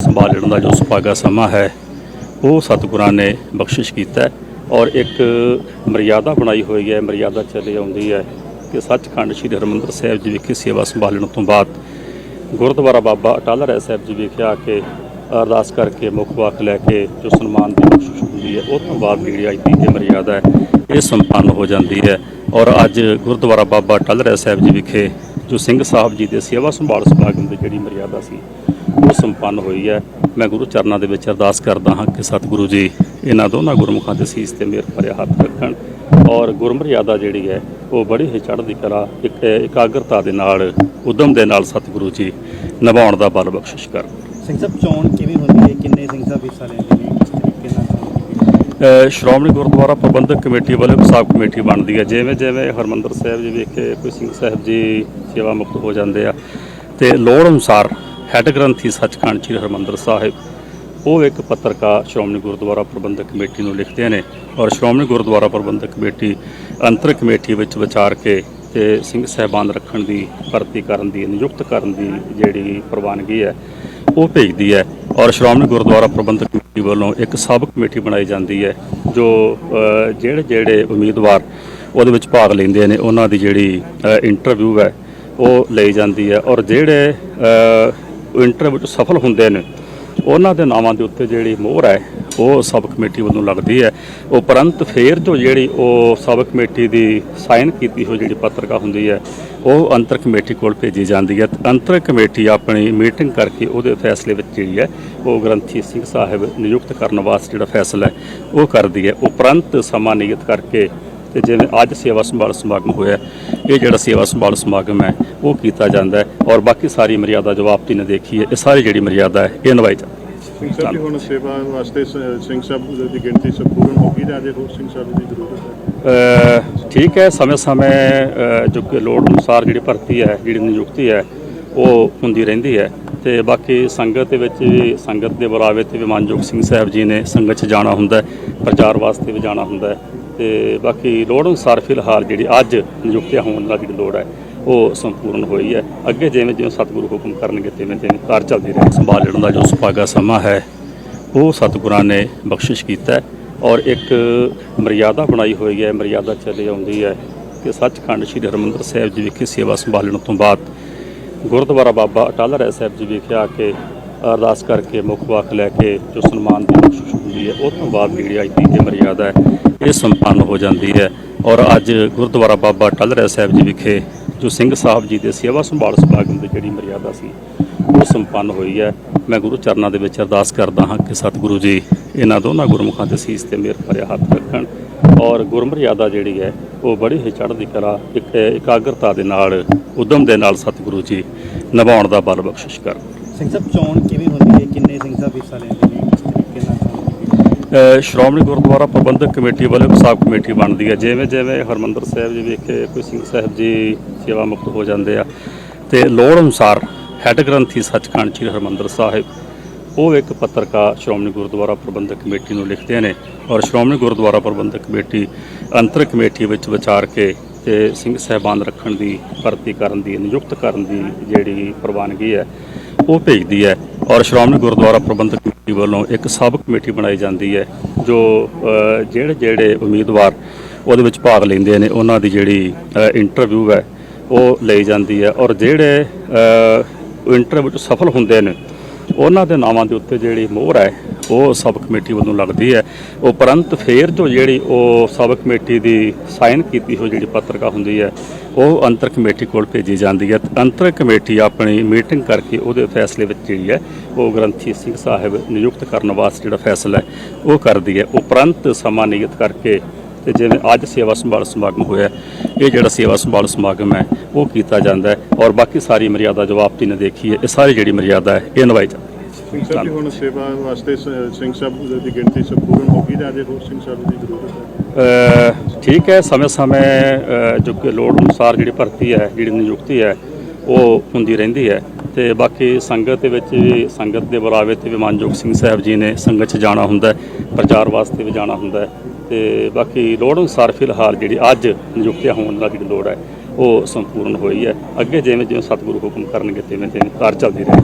ਸੰਭਾਲਣ ਦਾ ਜੋ ਸੁਭਾਗਾ ਸਮਾਂ ਹੈ, ਉਹ ਸਤਿਗੁਰਾਂ ਨੇ ਬਖਸ਼ਿਸ਼ ਕੀਤਾ ਹੈ ਔਰ ਇੱਕ ਮਰਿਆਦਾ ਬਣਾਈ ਹੋਈ ਹੈ, ਮਰਿਆਦਾ ਚੱਲੀ ਆਉਂਦੀ ਹੈ ਕਿ ਸੱਚਖੰਡ ਸ੍ਰੀ ਹਰਿਮੰਦਰ ਸਾਹਿਬ ਜੀ ਵਿਖੇ ਸੇਵਾ ਸੰਭਾਲਣ ਤੋਂ ਬਾਅਦ ਗੁਰਦੁਆਰਾ ਬਾਬਾ ਅਟਲ ਰਾਏ ਸਾਹਿਬ ਜੀ ਵਿਖੇ ਆ ਕੇ ਅਰਦਾਸ ਕਰਕੇ ਮੁੱਖ ਵਾਕ ਲੈ ਕੇ ਜੋ ਸਨਮਾਨ ਦੀ ਬਖਸ਼ਿਸ਼ ਹੁੰਦੀ ਹੈ ਉਸ ਤੋਂ ਬਾਅਦ ਜਿਹੜੀ ਅੱਜ ਦੀ ਇਹ ਮਰਿਆਦਾ ਹੈ, ਇਹ ਸੰਪੰਨ ਹੋ ਜਾਂਦੀ ਹੈ ਔਰ ਅੱਜ ਗੁਰਦੁਆਰਾ ਬਾਬਾ ਅਟਲ ਰਾਏ ਸਾਹਿਬ ਜੀ ਵਿਖੇ ਜੋ ਸਿੰਘ ਸਾਹਿਬ ਜੀ ਦੇ ਸੇਵਾ ਸੰਭਾਲ ਸਮਾਗਮ ਦੀ ਜਿਹੜੀ ਮਰਿਆਦਾ ਸੀ ਉਹ ਸੰਪੰਨ ਹੋਈ ਹੈ। ਮੈਂ ਗੁਰੂ ਚਰਨਾਂ ਦੇ ਵਿੱਚ ਅਰਦਾਸ ਕਰਦਾ ਹਾਂ ਕਿ ਸਤਿਗੁਰੂ ਜੀ ਇਹਨਾਂ ਦੋਨਾਂ ਗੁਰਮੁਖਾਂ ਦੇ ਸੀਸ ਤੇ ਮੇਰ ਭਰਿਆ ਹੱਥ ਰੱਖਣ ਔਰ ਗੁਰਮਰਿਆਦਾ ਜਿਹੜੀ ਹੈ ਉਹ ਬੜੀ ਹੀ ਚੜ੍ਹਦੀ ਕਲਾ ਇੱਕ ਇਕਾਗਰਤਾ ਦੇ ਨਾਲ ਉਦਮ ਦੇ ਨਾਲ ਸਤਿਗੁਰੂ ਜੀ ਨਿਭਾਉਣ ਦਾ ਬਲ ਬਖਸ਼ਿਸ਼ ਕਰਨ। ਸਿੰਘ ਸਾਹਿਬ ਚੋਣ ਕਿਵੇਂ ਹੁੰਦੀ ਹੈ? ਕਿੰਨੇ ਸਿੰਘ ਸਾਹਿਬ ਹਿੱਸਾ ਲੈਂਦੇ ਨੇ? ਕਿਸ ਤਰੀਕੇ ਨਾਲ ਸ਼੍ਰੋਮਣੀ ਗੁਰਦੁਆਰਾ ਪ੍ਰਬੰਧਕ ਕਮੇਟੀ ਵੱਲੋਂ ਸਾਬ ਕਮੇਟੀ ਬਣਦੀ ਹੈ। ਜਿਵੇਂ ਜਿਵੇਂ ਹਰਮੰਦਰ ਸਾਹਿਬ ਜੀ ਵਿਖੇ ਕੋਈ ਸਿੰਘ ਸਾਹਿਬ ਜੀ ਸੇਵਾ ਮੁਕਤ ਹੋ ਜਾਂਦੇ ਆ। ਤੇ ਲੋੜ ਅਨੁਸਾਰ ਹੈੱਡ ਗ੍ਰੰਥੀ ਸੱਚਖੰਡ ਸ੍ਰੀ ਹਰਮੰਦਰ ਸਾਹਿਬ, ਉਹ ਇੱਕ ਪੱਤਰਕਾਰ ਸ਼੍ਰੋਮਣੀ ਗੁਰਦੁਆਰਾ ਪ੍ਰਬੰਧਕ ਕਮੇਟੀ ਨੂੰ ਲਿਖਦੇ ਨੇ ਔਰ ਸ਼੍ਰੋਮਣੀ ਗੁਰਦੁਆਰਾ ਪ੍ਰਬੰਧਕ ਕਮੇਟੀ ਅੰਤਰ ਕਮੇਟੀ ਵਿੱਚ ਵਿਚਾਰ ਕੇ ਤੇ ਸਿੰਘ ਸਾਹਿਬਾਨ ਰੱਖਣ ਦੀ, ਭਰਤੀ ਕਰਨ ਦੀ, ਨਿਯੁਕਤ ਕਰਨ ਦੀ ਜਿਹੜੀ ਪ੍ਰਵਾਨਗੀ ਹੈ, ਉਹ ਭੇਜਦੀ ਹੈ। ਔਰ ਸ਼੍ਰੋਮਣੀ ਗੁਰਦੁਆਰਾ ਪ੍ਰਬੰਧਕ ਕਮੇਟੀ ਵੱਲੋਂ ਇੱਕ ਸਬ ਕਮੇਟੀ ਬਣਾਈ ਜਾਂਦੀ ਹੈ, ਜੋ ਜਿਹੜੇ ਜਿਹੜੇ ਉਮੀਦਵਾਰ ਉਹਦੇ ਵਿੱਚ ਭਾਗ ਲੈਂਦੇ ਨੇ, ਉਹਨਾਂ ਦੀ ਜਿਹੜੀ ਇੰਟਰਵਿਊ ਹੈ ਉਹ ਲਈ ਜਾਂਦੀ ਹੈ ਔਰ ਜਿਹੜੇ ਇੰਟਰਵਿਊ 'ਚ ਸਫਲ ਹੁੰਦੇ ਨੇ, ਉਹਨਾਂ ਦੇ ਨਾਵਾਂ ਦੇ ਉੱਤੇ ਜਿਹੜੀ ਮੋਹਰ ਹੈ, ਉਹ ਸਬ ਕਮੇਟੀ ਵੱਲੋਂ ਲੱਗਦੀ ਹੈ। ਉਪਰੰਤ ਫੇਰ ਜੋ ਜਿਹੜੀ ਉਹ ਸਬ ਕਮੇਟੀ ਦੀ ਸਾਈਨ ਕੀਤੀ ਹੋਈ ਜਿਹੜੀ ਪੱਤਰਕਾ ਹੁੰਦੀ ਹੈ, ਉਹ ਅੰਤਰ ਕਮੇਟੀ ਕੋਲ ਭੇਜੀ ਜਾਂਦੀ ਹੈ। ਅੰਤਰ ਕਮੇਟੀ ਆਪਣੀ ਮੀਟਿੰਗ ਕਰਕੇ ਉਹਦੇ ਫੈਸਲੇ ਵਿੱਚ ਜਿਹੜੀ ਹੈ, ਉਹ ਗ੍ਰੰਥੀ ਸਿੰਘ ਸਾਹਿਬ ਨਿਯੁਕਤ ਕਰਨ ਵਾਸਤੇ ਜਿਹੜਾ ਫੈਸਲਾ ਹੈ, ਉਹ ਕਰਦੀ ਹੈ। ਉਪਰੰਤ ਸਮਾਂ ਨਿਯਤ ਕਰਕੇ ਤੇ ਜਿਵੇਂ ਅੱਜ ਸੇਵਾ ਸੰਭਾਲ ਸਮਾਗਮ ਹੋਇਆ ਇਹ ਜਿਹੜਾ ਸੇਵਾ ਸੰਭਾਲ ਸਮਾਗਮ ਹੈ ਉਹ ਕੀਤਾ ਜਾਂਦਾ ਹੈ ਔਰ ਬਾਕੀ ਸਾਰੀ ਮਰਿਆਦਾ ਜਵਾਬ ਤੀ ਨੇ ਦੇਖੀ ਹੈ ਇਹ ਸਾਰੀ ਜਿਹੜੀ ਮਰਿਆਦਾ ਹੈ ਇਹ ਨਿਭਾਈ ਜਾਂਦੀ ਹੈ। ਸਿੰਘ ਸਾਹਿਬ ਜੀ ਹੁਣ ਸੇਵਾ ਵਾਸਤੇ ਸਿੰਘ ਸਾਹਿਬ ਦੀ ਗਿਣਤੀ ਸੰਪੂਰਨ ਹੋ ਗਈ ਜਾਂ ਅਜੇ ਹੋਰ ਸਿੰਘ ਸਾਹਿਬ ਦੀ ਜ਼ਰੂਰਤ ਹੈ? ਠੀਕ ਹੈ ਸਮੇਂ-ਸਮੇਂ ਜੋ ਕਿ ਲੋੜ ਅਨੁਸਾਰ ਜਿਹੜੀ ਭਰਤੀ ਹੈ ਜਿਹੜੀ ਨਿਯੁਕਤੀ ਹੈ ਉਹ ਹੁੰਦੀ ਰਹਿੰਦੀ ਹੈ। ਤੇ ਬਾਕੀ ਸੰਗਤ ਦੇ ਵਿੱਚ ਵੀ ਸੰਗਤ ਦੇ ਬੁਲਾਵੇ ਤੇ ਵੀ ਮਾਨਯੋਗ ਸਿੰਘ ਸਾਹਿਬ ਜੀ ਨੇ ਸੰਗਤ 'ਚ ਜਾਣਾ ਹੁੰਦਾ ਹੈ ਪ੍ਰਚਾਰ ਵਾਸਤੇ ਵੀ ਜਾਣਾ ਹੁੰਦਾ ਹੈ। ਤੇ ਬਾਕੀ ਲੋੜ ਅਨੁਸਾਰ ਫਿਲਹਾਲ ਜਿਹੜੀ ਅੱਜ ਨਿਯੁਕਤੀਆਂ ਹੋਣ ਦਾ ਜਿਹੜੀ ਲੋੜ ਹੈ, ਉਹ ਸੰਪੂਰਨ ਹੋਈ ਹੈ। ਅੱਗੇ ਜਿਵੇਂ ਜਿਵੇਂ ਸਤਿਗੁਰੂ ਹੁਕਮ ਕਰਨਗੇ, ਤਿਵੇਂ ਤਿਵੇਂ ਕਾਰ ਚੱਲਦੀ ਰਹੇ ਸੰਭਾਲਣ ਦਾ ਜੋ ਸੁਭਾਗਾ ਸਮਾਂ ਹੈ, ਉਹ ਸਤਿਗੁਰਾਂ ਨੇ ਬਖਸ਼ਿਸ਼ ਕੀਤਾ ਔਰ ਇੱਕ ਮਰਿਆਦਾ ਬਣਾਈ ਹੋਈ ਹੈ, ਮਰਿਆਦਾ ਚੱਲੀ ਆਉਂਦੀ ਹੈ ਕਿ ਸੱਚਖੰਡ ਸ੍ਰੀ ਹਰਿਮੰਦਰ ਸਾਹਿਬ ਜੀ ਵਿਖੇ ਸੇਵਾ ਸੰਭਾਲਣ ਤੋਂ ਬਾਅਦ ਗੁਰਦੁਆਰਾ ਬਾਬਾ ਅਟਲ ਰਾਏ ਸਾਹਿਬ ਜੀ ਵਿਖੇ ਆ ਕੇ ਅਰਦਾਸ ਕਰਕੇ ਮੁੱਖ ਵਾਕ ਲੈ ਕੇ ਜੋ ਸਨਮਾਨ ਦੀ ਕੋਸ਼ਿਸ਼ ਹੁੰਦੀ ਹੈ ਉਸ ਤੋਂ ਬਾਅਦ ਜਿਹੜੀ ਅੱਜ ਦੀ ਇਹ ਮਰਿਆਦਾ ਹੈ, ਇਹ ਸੰਪੰਨ ਹੋ ਜਾਂਦੀ ਹੈ। ਔਰ ਅੱਜ ਗੁਰਦੁਆਰਾ ਬਾਬਾ ਅਟਲ ਸਾਹਿਬ ਜੀ ਵਿਖੇ ਜੋ ਸਿੰਘ ਸਾਹਿਬ ਜੀ ਦੇ ਸੇਵਾ ਸੰਭਾਲ ਸਮਾਗਮ ਦੀ ਜਿਹੜੀ ਮਰਿਆਦਾ ਸੀ, ਉਹ ਸੰਪੰਨ ਹੋਈ ਹੈ। ਮੈਂ ਗੁਰੂ ਚਰਨਾਂ ਦੇ ਵਿੱਚ ਅਰਦਾਸ ਕਰਦਾ ਹਾਂ ਕਿ ਸਤਿਗੁਰੂ ਜੀ, ਇਹਨਾਂ ਦੋਨਾਂ ਗੁਰਮੁਖਾਂ ਦੇ ਸੀਸ ਤੇ ਮੇਰ ਭਰਿਆ ਹੱਥ ਰੱਖਣ ਔਰ ਗੁਰਮਰਿਆਦਾ ਜਿਹੜੀ ਹੈ, ਉਹ ਬੜੀ ਹੀ ਚੜ੍ਹਦੀ ਕਲਾ, ਇੱਕ, ਇਕਾਗਰਤਾ ਦੇ ਨਾਲ, ਉਦਮ ਦੇ ਨਾਲ ਸਤਿਗੁਰੂ ਜੀ ਨਿਭਾਉਣ ਦਾ ਬਲ ਬਖਸ਼ਿਸ਼ ਕਰਨ। ਸਿੰਘ ਸਾਹਿਬ, ਚੋਣ ਕਿਵੇਂ ਹੁੰਦੀ ਹੈ? ਕਿੰਨੇ ਸਿੰਘ ਸਾਹਿਬ ਹਿੱਸਾ ਲੈਂਦੇ ਨੇ? ਕਿਸ ਤਰੀਕੇ ਨਾਲ ਸ਼੍ਰੋਮਣੀ ਗੁਰਦੁਆਰਾ ਪ੍ਰਬੰਧਕ ਕਮੇਟੀ ਵੱਲੋਂ ਇੱਕ ਸਾਬ ਕਮੇਟੀ ਬਣਦੀ ਹੈ। ਜਿਵੇਂ ਜਿਵੇਂ ਹਰਮੰਦਰ ਸਾਹਿਬ ਜੀ ਵੇਖੇ, ਕੋਈ ਸਿੰਘ ਸਾਹਿਬ ਜੀ ਸੇਵਾ ਮੁਕਤ ਹੋ ਜਾਂਦੇ ਆ। ਤੇ ਲੋੜ ਅਨੁਸਾਰ ਹੈੱਡ ਗ੍ਰੰਥੀ ਸੱਚਖੰਡ ਸ੍ਰੀ ਹਰਮੰਦਰ ਸਾਹਿਬ, ਉਹ ਇੱਕ ਪੱਤਰਕਾਰ ਸ਼੍ਰੋਮਣੀ ਗੁਰਦੁਆਰਾ ਪ੍ਰਬੰਧਕ ਕਮੇਟੀ ਨੂੰ ਲਿਖਦੇ ਨੇ। ਔਰ ਸ਼੍ਰੋਮਣੀ ਗੁਰਦੁਆਰਾ ਪ੍ਰਬੰਧਕ ਕਮੇਟੀ ਅੰਤਰ ਕਮੇਟੀ ਵਿੱਚ ਵਿਚਾਰ ਕੇ ਤੇ ਸਿੰਘ ਸਾਹਿਬਾਨ ਰੱਖਣ ਦੀ, ਭਰਤੀ ਕਰਨ ਦੀ, ਨਿਯੁਕਤ ਕਰਨ ਦੀ ਜਿਹੜੀ ਪ੍ਰਵਾਨਗੀ ਹੈ ਉਹ ਭੇਜਦੀ ਹੈ ਔਰ ਸ਼੍ਰੋਮਣੀ ਗੁਰਦੁਆਰਾ ਪ੍ਰਬੰਧਕ ਕਮੇਟੀ ਵੱਲੋਂ ਇੱਕ ਸਬ ਕਮੇਟੀ ਬਣਾਈ ਜਾਂਦੀ ਹੈ, ਜੋ ਜਿਹੜੇ ਜਿਹੜੇ ਉਮੀਦਵਾਰ ਉਹਦੇ ਵਿੱਚ ਭਾਗ ਲੈਂਦੇ ਨੇ, ਉਹਨਾਂ ਦੀ ਜਿਹੜੀ ਇੰਟਰਵਿਊ ਹੈ, ਉਹ ਲਈ ਜਾਂਦੀ ਹੈ ਔਰ ਜਿਹੜੇ ਇੰਟਰਵਿਊ 'ਚ ਸਫਲ ਹੁੰਦੇ ਨੇ, ਉਹਨਾਂ ਦੇ ਨਾਵਾਂ ਦੇ ਉੱਤੇ ਜਿਹੜੀ ਮੋਹਰ ਹੈ ਉਹ ਸਬ ਕਮੇਟੀ ਵੱਲੋਂ ਲੱਗਦੀ ਹੈ। ਉਪਰੰਤ ਫੇਰ ਜੋ ਜਿਹੜੀ ਉਹ ਸਬ ਕਮੇਟੀ ਦੀ ਸਾਈਨ ਕੀਤੀ ਹੋਈ ਜਿਹੜੀ ਪੱਤਰਕਾ ਹੁੰਦੀ ਹੈ, ਉਹ ਅੰਤਰ ਕਮੇਟੀ ਕੋਲ ਭੇਜੀ ਜਾਂਦੀ ਹੈ। ਅੰਤਰ ਕਮੇਟੀ ਆਪਣੀ ਮੀਟਿੰਗ ਕਰਕੇ ਉਹਦੇ ਫੈਸਲੇ ਵਿੱਚ ਜਿਹੜੀ ਹੈ, ਉਹ ਗ੍ਰੰਥੀ ਸਿੰਘ ਸਾਹਿਬ ਨਿਯੁਕਤ ਕਰਨ ਵਾਸਤੇ ਜਿਹੜਾ ਫੈਸਲਾ ਹੈ, ਉਹ ਕਰਦੀ ਹੈ। ਉਪਰੰਤ ਸਮਾਂ ਨਿਯਤ ਕਰਕੇ ਤੇ ਜਿਵੇਂ ਅੱਜ ਸੇਵਾ ਸੰਭਾਲ ਸਮਾਗਮ ਹੋਇਆ, ਇਹ ਜਿਹੜਾ ਸੇਵਾ ਸੰਭਾਲ ਸਮਾਗਮ ਹੈ, ਉਹ ਕੀਤਾ ਜਾਂਦਾ ਹੈ। ਔਰ ਬਾਕੀ ਸਾਰੀ ਮਰਿਆਦਾ ਜਵਾਬ ਤੀ ਨੇ ਦੇਖੀ ਹੈ, ਇਹ ਸਾਰੀ ਜਿਹੜੀ ਮਰਿਆਦਾ ਹੈ, ਇਹ ਨਿਭਾਈ ਜਾਂਦੀ ਸਿੰਘ ਸਾਹਿਬ ਜੀ, ਹੁਣ ਸੇਵਾ ਵਾਸਤੇ ਸਿੰਘ ਸਾਹਿਬ ਦੀ ਗਿਣਤੀ ਸੰਪੂਰਨ ਹੋ ਗਈ ਜਾਂ ਅਜੇ ਹੋਰ ਸਿੰਘ ਸਾਹਿਬ ਦੀ ਜ਼ਰੂਰਤ ਹੈ। ਠੀਕ ਹੈ, ਸਮੇਂ-ਸਮੇਂ ਜੋ ਕਿ ਲੋੜ ਅਨੁਸਾਰ ਜਿਹੜੀ ਭਰਤੀ ਹੈ, ਜਿਹੜੀ ਨਿਯੁਕਤੀ ਹੈ, ਉਹ ਹੁੰਦੀ ਰਹਿੰਦੀ ਹੈ। ਤੇ ਬਾਕੀ ਸੰਗਤ ਦੇ ਵਿੱਚ ਵੀ, ਸੰਗਤ ਦੇ ਬੁਲਾਵੇ ਤੇ ਵੀ ਮਾਨਯੋਗ ਸਿੰਘ ਸਾਹਿਬ ਜੀ ਨੇ ਸੰਗਤ 'ਚ ਜਾਣਾ ਹੁੰਦਾ ਪ੍ਰਚਾਰ ਵਾਸਤੇ ਵੀ ਜਾਣਾ ਹੁੰਦਾ ਹੈ। ਤੇ ਬਾਕੀ ਲੋੜ ਅਨੁਸਾਰ ਫਿਲਹਾਲ ਜਿਹੜੀ ਅੱਜ ਨਿਯੁਕਤੀਆਂ ਹੋਣ ਦਾ ਜਿਹੜੀ ਲੋੜ ਹੈ, ਉਹ ਸੰਪੂਰਨ ਹੋਈ ਹੈ। ਅੱਗੇ ਜਿਵੇਂ ਜਿਵੇਂ ਸਤਿਗੁਰੂ ਹੁਕਮ ਕਰਨਗੇ ਤਿਵੇਂ ਤਿਵੇਂ ਕਾਰ ਚੱਲਦੀ ਰਹੇ।